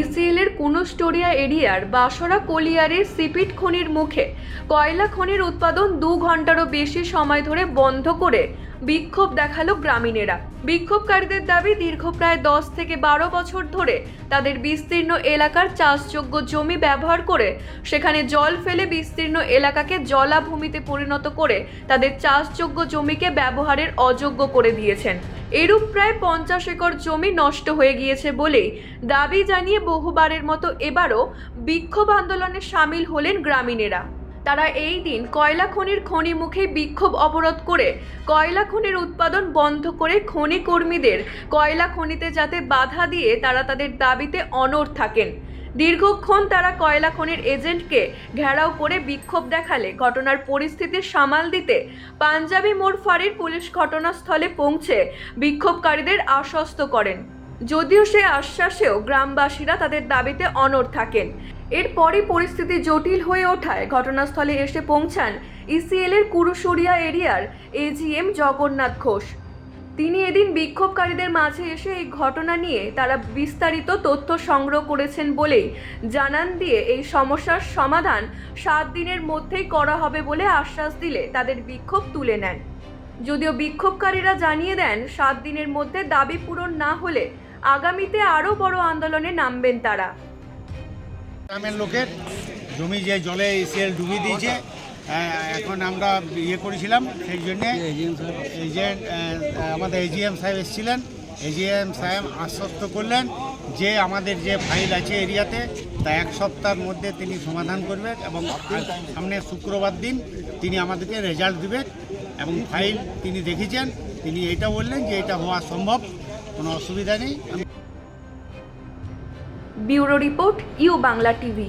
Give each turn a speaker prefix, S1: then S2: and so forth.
S1: ইসিএলের কুনুস্টোরিয়া এরিয়ার বাসরা কলিয়ারের সিপিট খনির মুখে কয়লা খনির উৎপাদন দু ঘন্টারও বেশি সময় ধরে বন্ধ করে বিক্ষোভ দেখাল গ্রামীণেরা। বিক্ষোভকারীদের দাবি দীর্ঘ প্রায় দশ থেকে বারো বছর ধরে তাদের বিস্তীর্ণ এলাকার চাষযোগ্য জমি ব্যবহার করে সেখানে জল ফেলে বিস্তীর্ণ এলাকাকে জলাভূমিতে পরিণত করে তাদের চাষযোগ্য জমিকে ব্যবহারের অযোগ্য করে দিয়েছেন। এরূপ প্রায় পঞ্চাশ একর জমি নষ্ট হয়ে গিয়েছে বলেই দাবি জানিয়ে বহুবারের মতো এবারও বিক্ষোভ আন্দোলনে সামিল হলেন গ্রামীণেরা। তারা এই দিন কয়লা খনির খনি মুখে বিক্ষোভ অবরোধ করে কয়লা খনির উৎপাদন বন্ধ করে খনি কর্মীদের কয়লা খনিতে যাতে বাধা দিয়ে তারা তাদের দাবিতে অনড় থাকেন। দীর্ঘক্ষণ তারা কয়লা খনির এজেন্টকে ঘেরাও করে বিক্ষোভ দেখালে ঘটনার পরিস্থিতি সামাল দিতে পাঞ্জাবি মোড় ফাঁড়ির পুলিশ ঘটনাস্থলে পৌঁছে বিক্ষোভকারীদের আশ্বস্ত করেন। যদিও সে আশ্বাসেও গ্রামবাসীরা তাদের দাবিতে অনড় থাকেন। এরপরই পরিস্থিতি জটিল হয়ে ওঠায় ঘটনাস্থলে এসে পৌঁছান ইসিএল এর কুরুসুরিয়া এরিয়ার এজিএম জগন্নাথ ঘোষ। তিনি এদিন বিক্ষোভকারীদের মাঝে এসে এই ঘটনা নিয়ে তারা বিস্তারিত তথ্য সংগ্রহ করেছেন বলেই জানান দিয়ে এই সমস্যার সমাধান সাত দিনের মধ্যেই করা হবে বলে আশ্বাস দিলে তাদের বিক্ষোভ তুলে নেন। যদিও বিক্ষোভকারীরা জানিয়ে দেন, সাত দিনের মধ্যে দাবি পূরণ না হলে আগামীতে আরও বড় আন্দোলনে নামবেন তারা।
S2: গ্রামের লোকের জমি যে জলে সেল ডুবিয়ে দিয়েছে এখন আমরা ইয়ে করেছিলাম, সেই জন্যে এজেন্ট আমাদের এজিএম সাহেব এসেছিলেন। এজিএম সাহেব আশ্বস্ত করলেন যে আমাদের যে ফাইল আছে এরিয়াতে, তা এক সপ্তাহের মধ্যে তিনি সমাধান করবেন এবং সামনে শুক্রবার দিন তিনি আমাদেরকে রেজাল্ট দেবেন এবং ফাইল তিনি দেখেছেন। তিনি এটা বললেন যে এটা হওয়া সম্ভব, কোনো অসুবিধা নেই।
S1: Bureau report, U Bangla TV.